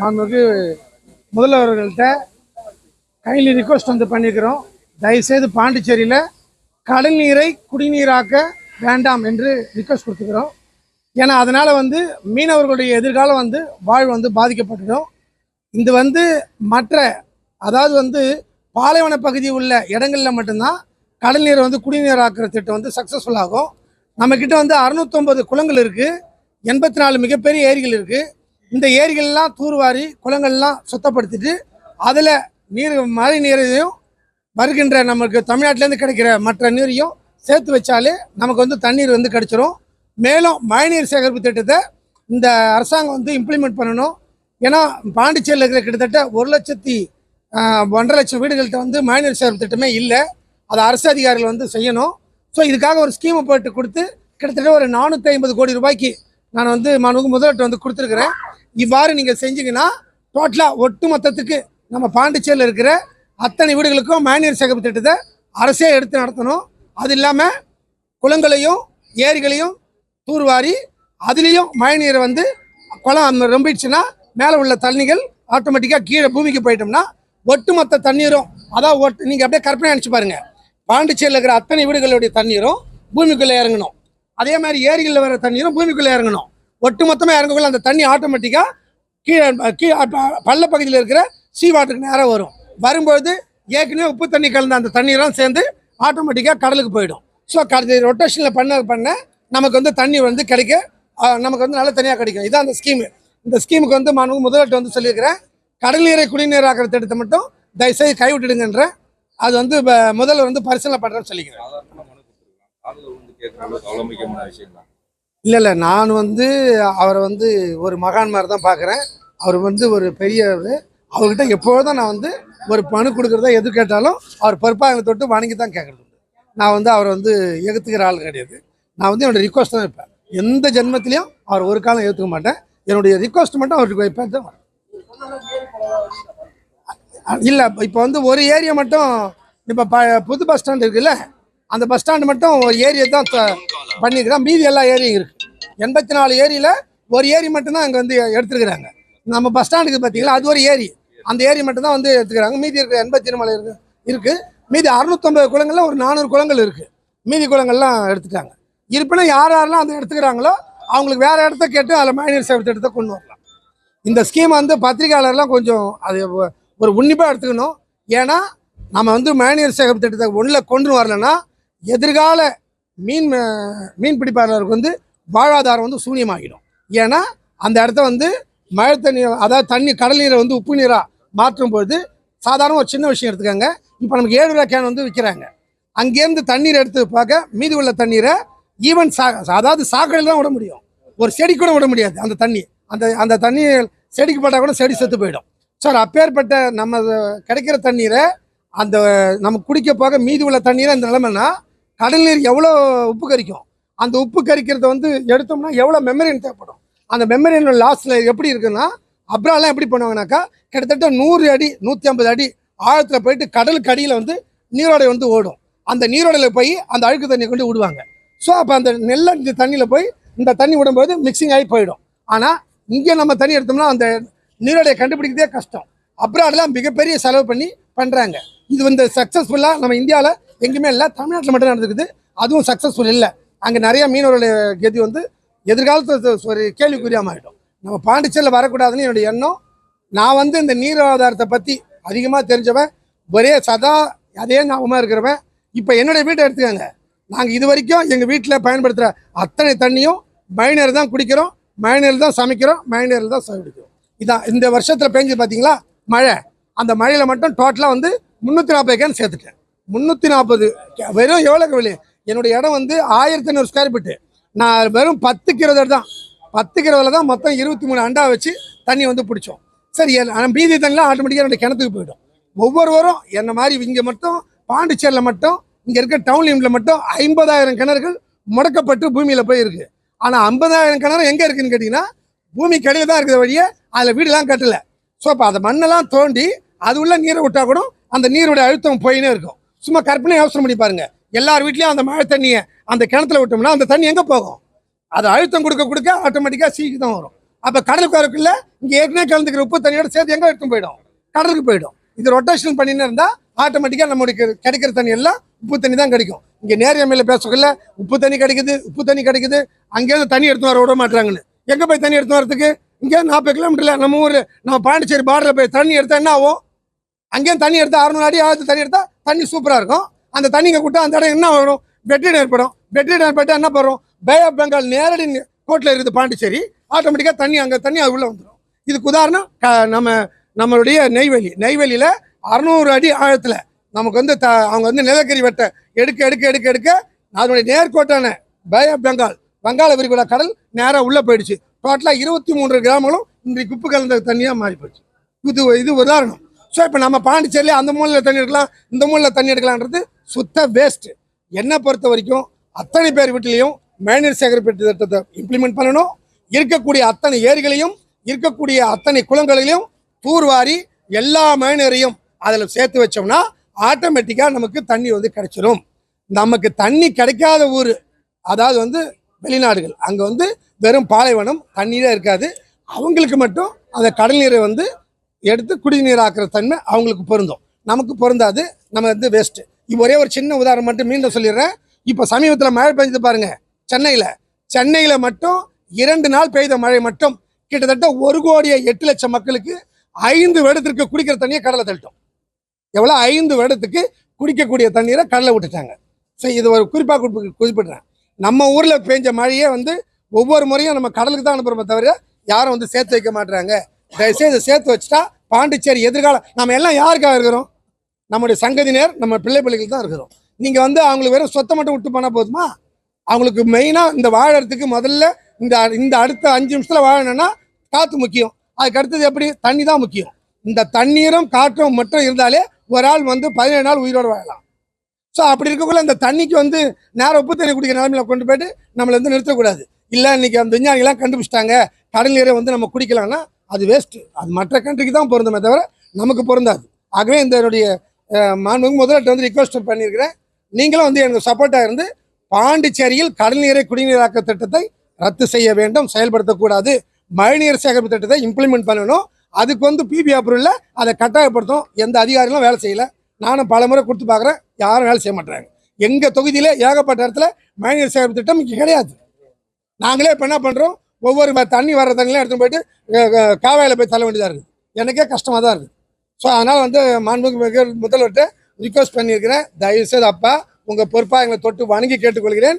மாண்புமிகு முதல்வர்கள்ட்ட கையில் ரிக்வஸ்ட் வந்து பண்ணியிருக்கிறோம் தயவுசெய்து பாண்டிச்சேரியில் கடல் நீரை குடிநீராக்க வேண்டாம் என்று ரிக்வஸ்ட் கொடுத்துக்கிறோம். ஏன்னா அதனால் வந்து மீனவர்களுடைய எதிர்காலம் வந்து வாழ்வு வந்து பாதிக்கப்பட்டுடும். இது வந்து மற்ற அதாவது வந்து பாலைவன பகுதி உள்ள இடங்களில் மட்டும்தான் கடல் நீரை வந்து குடிநீராக்குற திட்டம் வந்து சக்ஸஸ்ஃபுல் ஆகும். நம்மக்கிட்ட வந்து அறுநூத்தொம்பது குளங்கள் இருக்குது எண்பத்தி நாலு மிகப்பெரிய ஏரிகள் இருக்குது இந்த ஏரிகள்லாம் தூர்வாரி குளங்கள்லாம் சுத்தப்படுத்திட்டு அதில் நீர் மழை நீரையும் வருகின்ற நமக்கு தமிழ்நாட்டிலேருந்து கிடைக்கிற மற்ற நீரையும் சேர்த்து வச்சாலே நமக்கு வந்து தண்ணீர் வந்து கிடைச்சிரும். மேலும் மழைநீர் சேகரிப்பு திட்டத்தை இந்த அரசாங்கம் வந்து இம்ப்ளிமெண்ட் பண்ணணும். ஏன்னா பாண்டிச்சேரியில் இருக்கிற கிட்டத்தட்ட ஒரு லட்சத்தி ஒன்றரை லட்சம் வீடுகள்கிட்ட வந்து மழைநீர் சேகரிப்பு திட்டமே இல்லை. அதை அரசு அதிகாரிகள் வந்து செய்யணும். ஸோ இதுக்காக ஒரு ஸ்கீமை போட்டு கொடுத்து கிட்டத்தட்ட ஒரு நானூற்றி ஐம்பது கோடி ரூபாய்க்கு நான் வந்து மனு முதலீட்டு வந்து கொடுத்துருக்குறேன். இவ்வாறு நீங்கள் செஞ்சீங்கன்னா டோட்டலாக ஒட்டு மொத்தத்துக்கு நம்ம பாண்டிச்சேரியில் இருக்கிற அத்தனை வீடுகளுக்கும் மேனியர் சேகரிப்பு திட்டத்தை அரசே எடுத்து நடத்தணும். அது இல்லாமல் குளங்களையும் ஏரிகளையும் தூர்வாரி அதுலேயும் மழைநீரை வந்து குளம் ரொம்பிடுச்சுன்னா மேலே உள்ள தண்ணிகள் ஆட்டோமேட்டிக்காக கீழே பூமிக்கு போயிட்டோம்னா ஒட்டுமொத்த தண்ணீரும் அதான் ஒட்டு நீங்கள் அப்படியே கற்பனை நினச்சி பாருங்கள் பாண்டிச்சேரியில் இருக்கிற அத்தனை வீடுகளுடைய தண்ணீரும் பூமிக்குள்ளே இறங்கணும். அதே மாதிரி ஏரிகளில் வர தண்ணீரும் பூமிக்குள்ளே இறங்கணும். ஒட்டுமொத்தமாக இறங்கக்குள்ள அந்த தண்ணி ஆட்டோமேட்டிக்காக கீழே கீழே பள்ள பகுதியில் இருக்கிற சீ வாட்டருக்கு நேராக வரும். வரும்பொழுது ஏற்கனவே உப்பு தண்ணி கலந்த அந்த தண்ணியெல்லாம் சேர்ந்து ஆட்டோமேட்டிக்காக கடலுக்கு போயிடும். ஸோ கடை ரொட்டேஷனில் பண்ண பண்ண நமக்கு வந்து தண்ணி வந்து கிடைக்க நமக்கு வந்து நல்ல தனியாக கிடைக்கும். இதான் அந்த ஸ்கீமு இந்த ஸ்கீமுக்கு வந்து மாண்பு முதலீட்டு வந்து சொல்லியிருக்கிறேன். கடல் நீரை குடிநீராக்கிற திட்டத்தை மட்டும் தயவுசெய்து கைவிட்டுடுங்கன்ற அது வந்து ப- முதல்வர் வந்து பரிசீலனை பண்ணுறேன்னு சொல்லிக்கிறேன். இல்லை இல்லை. நான் வந்து அவரை வந்து ஒரு மகான் மாதிரி தான் பார்க்குறேன். அவர் வந்து ஒரு பெரியவர். அவர்கிட்ட எப்பொழுதும் நான் வந்து ஒரு பணு கொடுக்குறதா எது கேட்டாலும் அவர் பொறுப்பாக தொட்டு வணங்கி தான் கேட்குறது நான் வந்து அவரை வந்து எகுத்துக்கிற ஆள் கிடையாது. நான் வந்து என்னோடய ரிக்வஸ்ட் தான் வைப்பேன். எந்த ஜென்மத்திலையும் அவர் ஒரு காலம் ஏற்றுக்க மாட்டேன். என்னுடைய ரிக்வஸ்ட் மட்டும் அவருக்கு வைப்பேன் தான். இல்லை இப்போ வந்து ஒரு ஏரியா மட்டும் இப்போ ப புது பஸ் ஸ்டாண்ட் இருக்குல்ல அந்த பஸ் ஸ்டாண்டு மட்டும் ஒரு ஏரியை தான் பண்ணியிருக்கிறோம் மீதி எல்லா ஏரியும் இருக்குது எண்பத்தி நாலு ஏரியில் ஒரு ஏரி மட்டும்தான் அங்கே வந்து எடுத்துருக்குறாங்க. நம்ம பஸ் ஸ்டாண்டுக்கு பார்த்தீங்களா அது ஒரு ஏரி. அந்த ஏரி மட்டும்தான் வந்து எடுத்துக்கிறாங்க மீதி இருக்கிற எண்பத்தி மலை இருக்கு. இருக்குது மீதி அறுநூத்தொம்பது குளங்களில் ஒரு நானூறு குளங்கள் இருக்குது மீதி குளங்கள்லாம் எடுத்துட்டாங்க. இருப்பினும் யார் யாரெல்லாம் அதை எடுத்துக்கிறாங்களோ அவங்களுக்கு வேறு இடத்த கேட்டு அதில் மழைநீர் சேவை திட்டத்தை கொண்டு வரலாம். இந்த ஸ்கீம் வந்து பத்திரிகையாளர்லாம் கொஞ்சம் அது ஒரு உன்னிப்பாக எடுத்துக்கணும். ஏன்னா நம்ம வந்து மழைநீர் சேகரிப்பு திட்டத்தை ஒன்றில் கொண்டு வரலன்னா எதிர்கால மீன் மீன் பிடிப்பாளருக்கு வந்து வாழ்வாதாரம் வந்து சூன்யமாகிடும். ஏன்னா அந்த இடத்த வந்து மழை தண்ணி அதாவது தண்ணி கடல் நீரை வந்து உப்பு நீராக மாற்றும் பொழுது சாதாரண ஒரு சின்ன விஷயம் எடுத்துக்கோங்க. இப்போ நமக்கு ஏழு ரூபா கேன் வந்து விற்கிறாங்க அங்கேருந்து தண்ணீர் எடுத்து பார்க்க மீதி உள்ள தண்ணீரை ஈவன் சா அதாவது சாக்கடையில் தான் விட முடியும். ஒரு செடி கூட விட முடியாது அந்த தண்ணி. அந்த அந்த தண்ணி செடிக்கு போட்டால் கூட செடி செத்து போயிடும். சார் அப்பேற்பட்ட நம்ம கிடைக்கிற தண்ணீரை அந்த நம்ம குடிக்க போக மீதி உள்ள தண்ணீரை அந்த நிலைமைன்னா கடல் நீர் எவ்வளோ உப்பு கரிக்கும்? அந்த உப்பு கரிக்கிறத வந்து எடுத்தோம்னா எவ்வளோ மெமரியன் தேவைப்படும். அந்த மெமரின் லாஸ்ட்ல எப்படி இருக்குன்னா அப்ராலாம் எப்படி பண்ணுவாங்கனாக்கா கிட்டத்தட்ட நூறு அடி நூற்றி ஐம்பது அடி ஆழத்தில் போயிட்டு கடலுக்கு அடியில் வந்து நீரோடை வந்து ஓடும். அந்த நீரோடையில் போய் அந்த அழுக்கு தண்ணியை கொண்டு விடுவாங்க. ஸோ அப்போ அந்த நெல்ல இந்த தண்ணியில் போய் இந்த தண்ணி விடும்போது மிக்சிங் ஆகி போயிடும். ஆனால் இங்கே நம்ம தண்ணி எடுத்தோம்னா அந்த நீரோடையை கண்டுபிடிக்கிறதே கஷ்டம். அப்ராட்லாம் மிகப்பெரிய செலவு பண்ணி பண்ணுறாங்க இது வந்து சக்ஸஸ்ஃபுல்லாக நம்ம இந்தியாவில் எங்கேயுமே இல்லை. தமிழ்நாட்டில் மட்டும் நடந்துக்குது. அதுவும் சக்ஸஸ்ஃபுல் இல்லை. அங்கே நிறைய மீனவர்களுடைய கதி வந்து எதிர்காலத்தில் ஒரு கேள்விக்குறியாம ஆகிடும் நம்ம பாண்டிச்சேரியில் வரக்கூடாதுன்னு என்னுடைய எண்ணம். நான் வந்து இந்த நீர் ஆதாரத்தை பற்றி அதிகமாக தெரிஞ்சவன். ஒரே சதா அதே ஞாபகமாக இருக்கிறவன். இப்போ என்னுடைய வீட்டை எடுத்துக்கோங்க. நாங்கள் இது வரைக்கும் எங்கள் வீட்டில் பயன்படுத்துகிற அத்தனை தண்ணியும் மழைநீர் தான் குடிக்கிறோம். மழைநீர் தான் சமைக்கிறோம். மழைநீரில் தான் சமைக்கிறோம் இதான் இந்த வருஷத்தில் பெஞ்சு பார்த்தீங்களா மழை. அந்த மழையில் மட்டும் டோட்டலாக வந்து முந்நூற்றி நாற்பது கேன் சேர்த்துட்டேன். முந்நூற்றி நாற்பது வெறும் எவ்வளோ விலை என்னுடைய இடம் வந்து ஆயிரத்தி ஐநூறு ஸ்கொயர் ஃபீட்டு நான் வெறும் பத்து கிலோதர் தான் பத்து கிலோவில் தான் மொத்தம் இருபத்தி மூணு அண்டா வச்சு தண்ணி வந்து பிடிச்சோம். சரி ஆனால் மீதி தண்ணிலாம் ஆட்டோமேட்டிக்காக என்னுடைய கிணத்துக்கு போயிடும். ஒவ்வொருவரும் என்ன மாதிரி இங்கே மட்டும் பாண்டிச்சேரியில் மட்டும் இங்கே இருக்க டவுன் லிமிட்டில் மட்டும் ஐம்பதாயிரம் கிணறுகள் முடக்கப்பட்டு பூமியில் போய் இருக்குது ஆனால் ஐம்பதாயிரம் கிணறு எங்கே இருக்குன்னு கேட்டிங்கன்னா பூமி கடையில் தான் இருக்கிற வழியே அதில் வீடுலாம் கட்டலை. ஸோ அப்போ அதை மண்ணெல்லாம் தோண்டி அது உள்ள நீரை விட்டா கூட அந்த நீருடைய அழுத்தம் போயினே இருக்கும். சும்மா கற்பனை யோசனை பண்ணி பாருங்க. எல்லார் வீட்லேயும் அந்த மழை தண்ணியை அந்த கிணத்துல விட்டோம்னா அந்த தண்ணி எங்கே போகும்? அது அழுத்தம் கொடுக்க கொடுக்க ஆட்டோமேட்டிக்காக சீக்கிரம் தான் வரும். அப்போ கடலுக்கு வரக்குள்ள இங்கே ஏற்கனவே கலந்துக்கிற உப்பு தண்ணியோட சேர்த்து எங்கே எடுத்து போயிடும்? கடலுக்கு போயிடும். இது ரொட்டேஷன் பண்ணின்னு இருந்தால் ஆட்டோமேட்டிக்காக நம்மளுக்கு கிடைக்கிற தண்ணி எல்லாம் உப்பு தண்ணி தான் கிடைக்கும். இங்கே நேரிய மேலே பேசக்குள்ள உப்பு தண்ணி கிடைக்குது உப்பு தண்ணி கிடைக்குது. அங்கேருந்து தண்ணி எடுத்து வர விட மாட்டாங்கன்னு எங்கே போய் தண்ணி எடுத்து வரதுக்கு இங்கே நாற்பது கிலோமீட்டர்ல நம்ம ஊர் நம்ம பாண்டிச்சேரி பார்டரில் போய் தண்ணி எடுத்தால் என்ன ஆகும்? அங்கேயும் தண்ணி எடுத்தால் அறுநூறு அடி ஆகுது தண்ணி எடுத்தால் தண்ணி சூப்பராக இருக்கும். அந்த தண்ணிங்க கூட்டம் அந்த இடம் என்ன வரும்? வெற்றிடம் ஏற்படும். வெற்றிடம் ஏற்பட்டு என்ன பண்ணுறோம் பே ஆஃப் பெங்கால் நேரடி கோட்டில் இருக்குது பாண்டிச்சேரி. ஆட்டோமேட்டிக்காக தண்ணி அங்கே தண்ணி அது உள்ளே வந்துடும் இதுக்கு உதாரணம் க- நம்ம நம்மளுடைய நெய்வேலி. நெய்வேலியில் அறநூறு அடி ஆழத்தில் நமக்கு வந்து த அவங்க வந்து நிலக்கரி வெட்ட எடுக்க எடுக்க எடுக்க எடுக்க அதனுடைய நேர்கோட்டான பே ஆஃப் பெங்கால் வங்காள விரிகுடா கடல் நேராக உள்ளே போயிடுச்சு. டோட்டலாக இருபத்தி மூன்று கிராமங்களும் இன்றைக்கு உப்பு கலந்த தண்ணியாக மாறி போயிடுச்சு இது இது உதாரணம். ஸோ இப்போ நம்ம பாண்டிச்சேரியில் அந்த மூலையில் தண்ணி எடுக்கலாம் இந்த மூலையில் தண்ணி எடுக்கலான்றது சுத்த வேஸ்ட்டு என்னை பொறுத்த வரைக்கும் அத்தனை பேர் வீட்டிலையும் மேனீர் சேகரிப்பு திட்டத்தை இம்ப்ளிமெண்ட் பண்ணணும். இருக்கக்கூடிய அத்தனை ஏரிகளையும் இருக்கக்கூடிய அத்தனை குளங்களையும் தூர்வாரி எல்லா மேனரையும் அதில் சேர்த்து வச்சோம்னா ஆட்டோமேட்டிக்காக நமக்கு தண்ணி வந்து கிடைச்சிரும். நமக்கு தண்ணி கிடைக்காத ஊர் அதாவது வந்து வெளிநாடுகள் அங்கே வந்து வெறும் பாலைவனம் தண்ணீரே இருக்காது. அவங்களுக்கு மட்டும் அந்த கடல் நீரை வந்து எடுத்து குடிநீர் ஆக்குற தன்மை அவங்களுக்கு பொருந்தும். நமக்கு பொருந்தாது நம்ம வந்து வேஸ்ட்டு இப்போ ஒரே ஒரு சின்ன உதாரணம் மட்டும் மீண்டும் சொல்லிடுறேன். இப்போ சமீபத்தில் மழை பெஞ்சது பாருங்கள் சென்னையில். சென்னையில் மட்டும் இரண்டு நாள் பெய்த மழை மட்டும் கிட்டத்தட்ட ஒரு கோடியே எட்டு லட்சம் மக்களுக்கு ஐந்து வருடத்திற்கு குடிக்கிற தண்ணியை கடலை தள்ளிட்டோம். எவ்வளோ ஐந்து வருடத்துக்கு குடிக்கக்கூடிய தண்ணீரை கடலை விட்டுட்டாங்க. ஸோ இது ஒரு குறிப்பாக குறிப்பிடுறேன். நம்ம ஊரில் பெஞ்ச மழையே வந்து ஒவ்வொரு முறையும் நம்ம கடலுக்கு தான் அனுப்புகிறோமே தவிர யாரும் வந்து சேர்த்து வைக்க மாட்டுறாங்க தயவுசெய்து சேர்த்து வச்சுட்டா பாண்டிச்சேரி எதிர்காலம். நம்ம எல்லாம் யாருக்காக இருக்கிறோம்? நம்முடைய சங்கதியினர் நம்ம பிள்ளை பிள்ளைகள் தான் இருக்கிறோம். நீங்கள் வந்து அவங்களுக்கு வெறும் சொத்தை மட்டும் விட்டு போனால் போதுமா? அவங்களுக்கு மெயினாக இந்த வாழறதுக்கு முதல்ல இந்த இந்த அடுத்த அஞ்சு நிமிஷத்தில் வாழணும்னா காற்று முக்கியம். அதுக்கு அடுத்தது எப்படி? தண்ணி தான் முக்கியம். இந்த தண்ணீரும் காற்றும் மட்டும் இருந்தாலே ஒரு ஆள் வந்து பதினேழு நாள் உயிரோடு வாழலாம். ஸோ அப்படி இருக்கக்குள்ள அந்த தண்ணிக்கு வந்து நேரம் உப்பு தண்ணி குடிக்கிற நிலமையில கொண்டு போயிட்டு நம்மளை வந்து நிறுத்தக்கூடாது. இல்லை இன்னைக்கு அந்த விஞ்ஞானிகள்லாம் கண்டுபிடிச்சிட்டாங்க. கடல் நீரை வந்து நம்ம குடிக்கலாம்னா அது வேஸ்ட்டு அது மற்ற கண்ட்ரிக்கு தான் பொருந்துமே தவிர நமக்கு பொருந்தாது. ஆகவே இந்த என்னுடைய அஹ், மாண்புமிகு வந்து ரிக்வஸ்ட் பண்ணியிருக்கிறேன். நீங்களும் வந்து எனக்கு சப்போர்ட்டாக இருந்து பாண்டிச்சேரியில் கடல் நீரை குடிநீராக்க திட்டத்தை ரத்து செய்ய வேண்டும் செயல்படுத்தக்கூடாது. மழைநீர் சேகரிப்பு திட்டத்தை இம்ப்ளிமெண்ட் பண்ணணும். அதுக்கு வந்து பிபி அப்ரூவலில் அதை கட்டாயப்படுத்தும் எந்த அதிகாரிகளும் வேலை செய்யலை. நானும் பல முறை கொடுத்து பார்க்குறேன். யாரும் வேலை செய்ய மாட்டேறாங்க எங்கள் தொகுதியில் ஏகப்பட்ட இடத்துல மழைநீர் சேகரிப்பு திட்டம் இங்கே கிடையாது. நாங்களே இப்போ என்ன பண்ணுறோம் ஒவ்வொரு ம- தண்ணி வர்ற தண்ணியெலாம் எடுத்துன்னு போயிட்டு காவாயில் போய் தள்ள வேண்டியதாக இருக்குது எனக்கே கஷ்டமாக தான் இருக்குது ஸோ அதனால் வந்து மாண்புமிகு முதல்வர்கிட்ட ரிக்வஸ்ட் பண்ணியிருக்கிறேன். தயவுசெய்து அப்பா உங்கள் பொறுப்பாக எங்களை தொட்டு வணங்கி கேட்டுக்கொள்கிறேன்.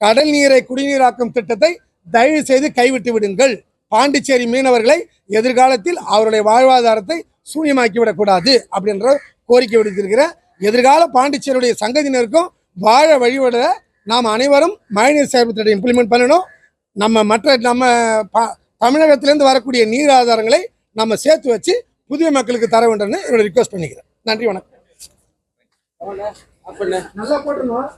கடல் நீரை குடிநீராக்கும் திட்டத்தை தயவு செய்து கைவிட்டு விடுங்கள். பாண்டிச்சேரி மீனவர்களை எதிர்காலத்தில் அவருடைய வாழ்வாதாரத்தை சூன்யமாக்கி விடக்கூடாது அப்படின்ற கோரிக்கை விடுத்திருக்கிறேன். எதிர்கால பாண்டிச்சேரியுடைய சங்கதியினருக்கும் வாழ வழிவிட நாம் அனைவரும் மழைநீர் சேகரிப்பு திட்டத்தை இம்ப்ளிமெண்ட் பண்ணணும். நம்ம மற்ற நம்ம ப- தமிழகத்திலேருந்து வரக்கூடிய நீர் ஆதாரங்களை நம்ம சேர்த்து வச்சு புதிய மக்களுக்கு தர வேண்டும்னு என்னோட ரிக்வஸ்ட் பண்ணிக்கிறேன். நன்றி வணக்கம். நல்லா போட்டுருந்தோம்